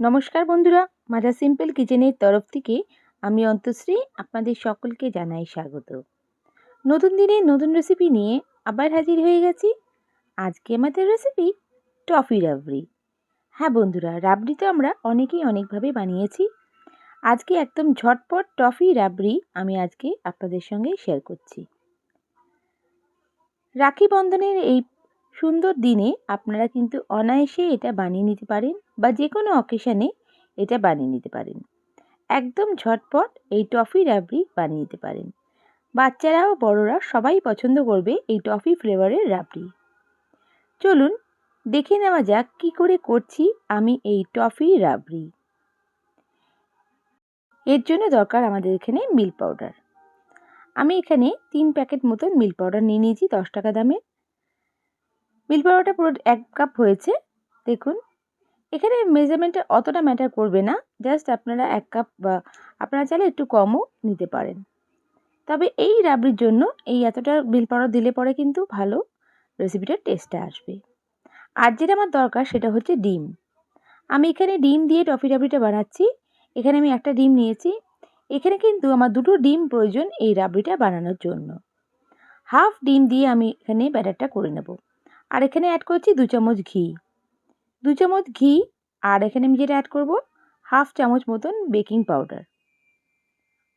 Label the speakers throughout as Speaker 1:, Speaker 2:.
Speaker 1: নমস্কার বন্ধুরা মাঝা সিম্পল কিচেনের তরফ থেকে আমি অন্তশ্রী আপনাদের সকলকে জানাই স্বাগত। নতুন দিনে নতুন রেসিপি নিয়ে আবার হাজির হয়ে গেছি। আজকে আমাদের রেসিপি টফি রাবড়ি। হ্যাঁ বন্ধুরা, রাবড়ি তো আমরা অনেকেই অনেকভাবে বানিয়েছি। আজকে একদম ঝটপট টফি রাবড়ি আমি আজকে আপনাদের সঙ্গে শেয়ার করছি। রাখি বন্ধনের এই সুন্দর দিনে আপনারা কিন্তু অনায়াসে এটা বানিয়ে নিতে পারেন বা যে কোনো অকেশানে এটা বানিয়ে নিতে পারেন। একদম ঝটপট এই টফি রাবড়ি বানিয়ে নিতে পারেন। বাচ্চারাও বড়রা সবাই পছন্দ করবে এই টফি ফ্লেভারের রাবড়ি চলুন দেখে নেওয়া যাক কি করে করছি আমি এই টফি রাবড়ি এর জন্য দরকার আমাদের এখানে মিল্ক পাউডার আমি এখানে তিন প্যাকেট মতন মিল্ক পাউডার নিয়ে নিয়েছি, দশ টাকা দামে মিল্ক পাউডারটা পুরো এক কাপ হয়েছে। দেখুন, এখানে মেজারমেন্টটা অতটা ম্যাটার করবে না। জাস্ট আপনারা এক কাপ বা আপনারা চাইলে একটু কমও নিতে পারেন। তবে এই রাবড়ির জন্য এই এতটা মিল্ক পাউডার দিলে পরে কিন্তু ভালো রেসিপিটার টেস্টটা আসবে। আর যেটা আমার দরকার সেটা হচ্ছে ডিম। আমি এখানে ডিম দিয়ে টফি রাবড়িটা বানাচ্ছি। এখানে আমি একটা ডিম নিয়েছি। এখানে কিন্তু আমার দুটো ডিম প্রয়োজন এই রাবড়িটা বানানোর জন্য। হাফ ডিম দিয়ে আমি এখানে ব্যাটারটা করে নেব। আর এখানে অ্যাড করছি দু চামচ ঘি। দু চামচ ঘি, আর এখানে আমি যেটা অ্যাড করব হাফ চামচ মতন বেকিং পাউডার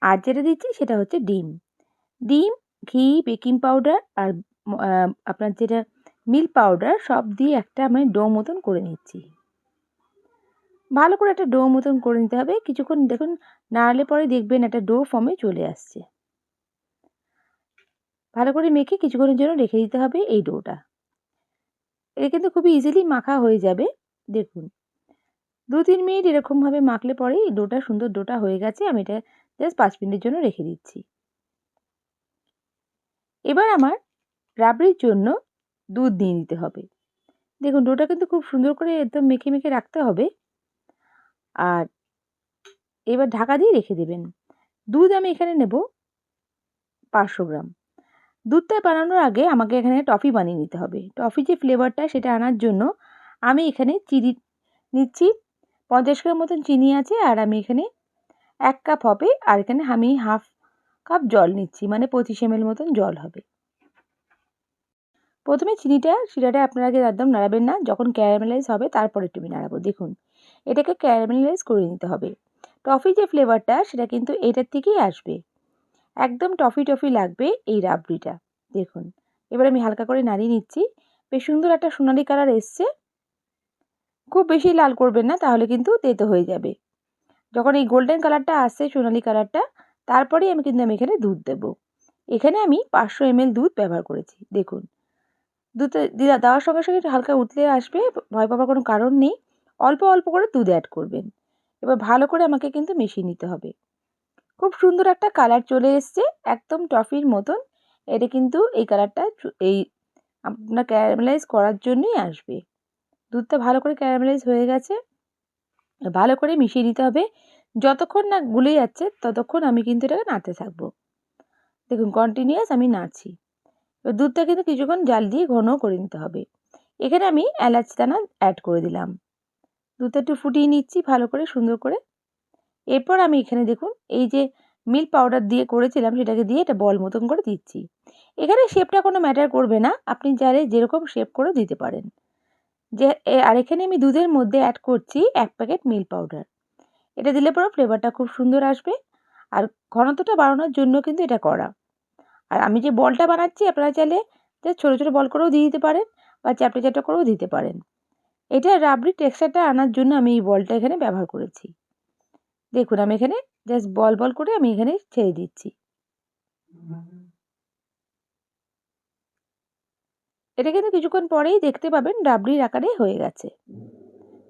Speaker 1: আর যেটা দিচ্ছি সেটা হচ্ছে ডিম। ডিম, ঘি বেকিং পাউডার আর আপনার যেটা মিল্ক পাউডার সব দিয়ে একটা আমি ডো মতন করে নিচ্ছি। ভালো করে একটা ডো মতন করে নিতে হবে। কিছুক্ষণ দেখুন, নাড়ালে পরে দেখবেন একটা ডো ফর্মে চলে আসছে। ভালো করে মেখে কিছুক্ষণের জন্য রেখে দিতে হবে এই ডোটা এটা কিন্তু খুবই ইজিলি মাখা হয়ে যাবে। দেখুন। দু তিন মিনিট এরকমভাবে মাখলে পরেই ডোটা, সুন্দর ডোটা হয়ে গেছে। আমি এটা জাস্ট পাঁচ মিনিটের জন্য রেখে দিচ্ছি। এবার আমার রাবড়ির জন্য দুধ নিয়ে নিতে হবে। দেখুন, ডোটা কিন্তু খুব সুন্দর করে একদম মেখে মেখে রাখতে হবে। আর এবার ঢাকা দিয়ে রেখে দেবেন। দুধ আমি এখানে নেব পাঁচশো গ্রাম। দুধটা বানানোর আগে আমাকে এখানে টফি বানিয়ে নিতে হবে। টফি যে ফ্লেভারটা সেটা আনার জন্য আমি এখানে চিনি নিচ্ছি। পঞ্চাশ গ্রাম মতন চিনি আছে আর আমি এখানে এক কাপ হবে আর এখানে আমি হাফ কাপ জল নিচ্ছি মানে পঁচিশ এম মতন জল হবে। প্রথমে চিনিটা, শিরাটা আপনারা আগে একদম নাড়াবেন না, যখন ক্যারামেলাইজ হবে তারপরে একটু নাড়াবো। দেখুন, এটাকে ক্যারামেলাইজ করে নিতে হবে। টফি যে ফ্লেভারটা সেটা কিন্তু এটার থেকেই আসবে। একদম টফি টফি লাগবে এই রাবড়িটা। দেখুন, এবার আমি হালকা করে নাড়িয়ে নিচ্ছি। বেশ সুন্দর একটা সোনালি কালার এসছে। খুব বেশি লাল করবেন না, তাহলে কিন্তু তেতো হয়ে যাবে। যখন এই গোল্ডেন কালারটা আসছে, সোনালি কালারটা তারপরেই আমি কিন্তু আমি এখানে দুধ দেবো। এখানে আমি পাঁচশো এমএল দুধ ব্যবহার করেছি। দেখুন, দুধ দেওয়ার সঙ্গে সঙ্গে হালকা উতলে আসবে, ভয় পাবার কোনো কারণ নেই। অল্প অল্প করে দুধ অ্যাড করবেন। এবার ভালো করে আমাকে কিন্তু মিশিয়ে নিতে হবে। খুব সুন্দর একটা কালার চলে এসছে, একদম টফির মতন। এটা কিন্তু এই কালারটা এই আপনার ক্যারামেলাইজ করার জন্যই আসবে। দুধটা ভালো করে ক্যারামেলাইজ হয়ে গেছে। ভালো করে মিশিয়ে দিতে হবে। যতক্ষণ না গুলে যাচ্ছে, ততক্ষণ আমি কিন্তু এটাকে নাড়তে থাকব। দেখুন কন্টিনিউয়াস আমি নাড়ছি। এবার দুধটা কিন্তু কিছুক্ষণ জাল দিয়ে ঘন করে নিতে হবে। এখানে আমি এলাচ দানা অ্যাড করে দিলাম। দুধটা একটু ফুটিয়ে নিচ্ছি, ভালো করে সুন্দর করে। এরপর আমি এখানে দেখুন, এই যে মিল্ক পাউডার দিয়ে করেছিলাম, সেটাকে দিয়ে এটা বল মতন করে দিচ্ছি। এখানে শেপটা কোনো ম্যাটার করবে না, আপনি চাইলে যেরকম শেপ করে দিতে পারেন। যে আর এখানে আমি দুধের মধ্যে অ্যাড করছি এক প্যাকেট মিল্ক পাউডার এটা দিলে পরে ফ্লেভারটা খুব সুন্দর আসবে, আর ঘনত্বটা বাড়ানোর জন্য কিন্তু এটা করা। আর আমি যে বলটা বানাচ্ছি, আপনারা চাইলে যে ছোটো ছোটো বল করেও দিয়ে দিতে পারেন, বা চ্যাপটা চ্যাপটা করেও দিতে পারেন। এটা রাবড়ি টেক্সচারটা আনার জন্য আমি এই বলটা এখানে ব্যবহার করেছি। দেখুন, আমি এখানে জাস্ট বল বল করে আমি এখানে ছেড়ে দিচ্ছি। এটা কিন্তু কিছুক্ষণ পরেই দেখতে পাবেন রাবড়ির আকারে হয়ে গেছে।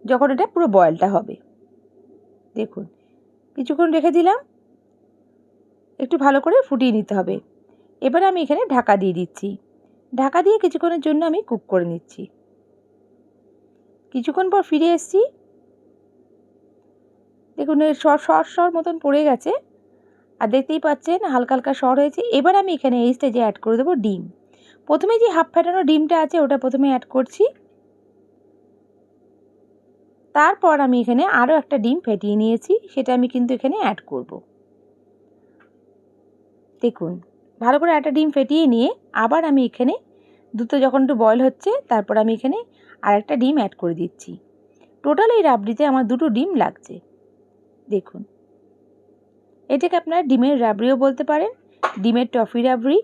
Speaker 1: যখন এটা পুরো বয়েলটা হবে। দেখুন, কিছুক্ষণ রেখে দিলাম। একটু ভালো করে ফুটিয়ে নিতে হবে। এবার আমি এখানে ঢাকা দিয়ে দিচ্ছি। ঢাকা দিয়ে কিছুক্ষণের জন্য আমি কুক করে নিচ্ছি। কিছুক্ষণ পর ফিরে এসেছি। দেখুন সর সর সর মতন পড়ে গেছে। আর দেখতেই পাচ্ছেন, হালকা হালকা সর হয়েছে। এবার আমি এখানে এই স্টেজে অ্যাড করে দেবো ডিম। প্রথমে যে হাফ ফ্যাটানো ডিমটা আছে, ওটা প্রথমে অ্যাড করছি। তারপর আমি এখানে আরও একটা ডিম ফেটিয়ে নিয়েছি, সেটা আমি কিন্তু এখানে অ্যাড করব। দেখুন, ভালো করে একটা ডিম ফেটিয়ে নিয়ে আবার আমি এখানে দুটো যখন একটু বয়ল হচ্ছে, তারপর আমি এখানে আর একটা ডিম অ্যাড করে দিচ্ছি। টোটাল এই রাবড়িতে আমার দুটো ডিম লাগছে। দেখুন। এটাকে আপনারা ডিমের রাবড়িও বলতে পারেন, ডিমের টফি রাবড়ি,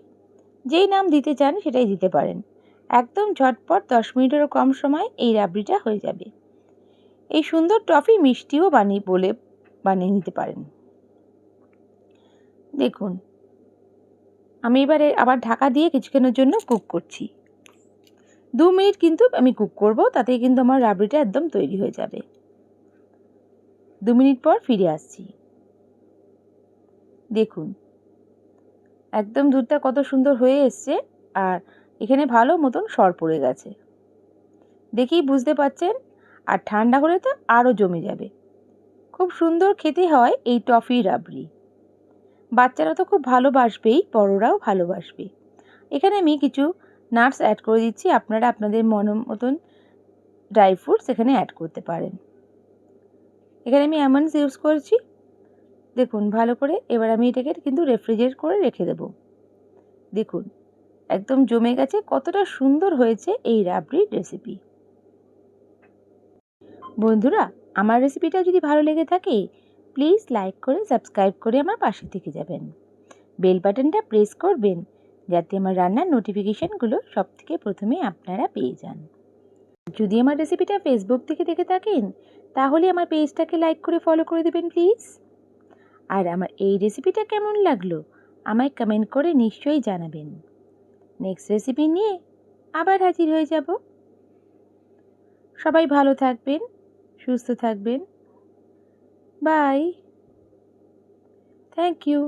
Speaker 1: যেই নাম দিতে চান সেটাই দিতে পারেন। একদম ঝটপট দশ মিনিটেরও কম সময় এই রাবড়িটা হয়ে যাবে। এই সুন্দর টফি মিষ্টিও বানিয়ে বলে, বানিয়ে নিতে পারেন। দেখুন, আমি এবারে আবার ঢাকা দিয়ে কিছুক্ষণের জন্য কুক করছি। দু মিনিট কিন্তু আমি কুক করব, তাতেই কিন্তু আমার রাবড়িটা একদম তৈরি হয়ে যাবে। দু মিনিট পর ফিরে আসছি। দেখুন, একদম দুধটা কত সুন্দর হয়ে এসছে আর এখানে ভালো মতন সর পড়ে গেছে। দেখেই বুঝতে পাচ্ছেন, আর ঠান্ডা হলে তো আরও জমে যাবে। খুব সুন্দর খেতে হয় এই টফি রাবড়ি। বাচ্চারা তো খুব ভালোবাসবেই, বড়রাও ভালোবাসবে। এখানে আমি কিছু নাটস অ্যাড করে দিচ্ছি, আপনারা আপনাদের মন মতন ড্রাই ফ্রুটস এখানে অ্যাড করতে পারেন। এখানে আমি অ্যামন্ডস ইউজ করছি। দেখুন, ভালো করে এবার আমি এটাকে কিন্তু রেফ্রিজারেট করে রেখে দেব। দেখুন, একদম জমে গেছে, কতটা সুন্দর হয়েছে এই রাবড়ির রেসিপি বন্ধুরা, আমার রেসিপিটা যদি ভালো লেগে থাকে প্লিজ লাইক করে সাবস্ক্রাইব করে আমার পাশে থেকে যাবেন। বেল বাটনটা প্রেস করবেন, যাতে আমার রান্নার নোটিফিকেশানগুলো সব থেকে প্রথমে আপনারা পেয়ে যান। যদি আমার রেসিপিটা ফেসবুক থেকে দেখে থাকেন, তাহলে আমার পেজটাকে লাইক করে ফলো করে দেবেন প্লিজ আর আমার এই রেসিপিটা কেমন লাগল, আমায় কমেন্ট করে নিশ্চয়ই জানাবেন। নেক্সট রেসিপি নিয়ে আবার হাজির হয়ে যাব। সবাই ভালো থাকবেন, সুস্থ থাকবেন। Bye thank you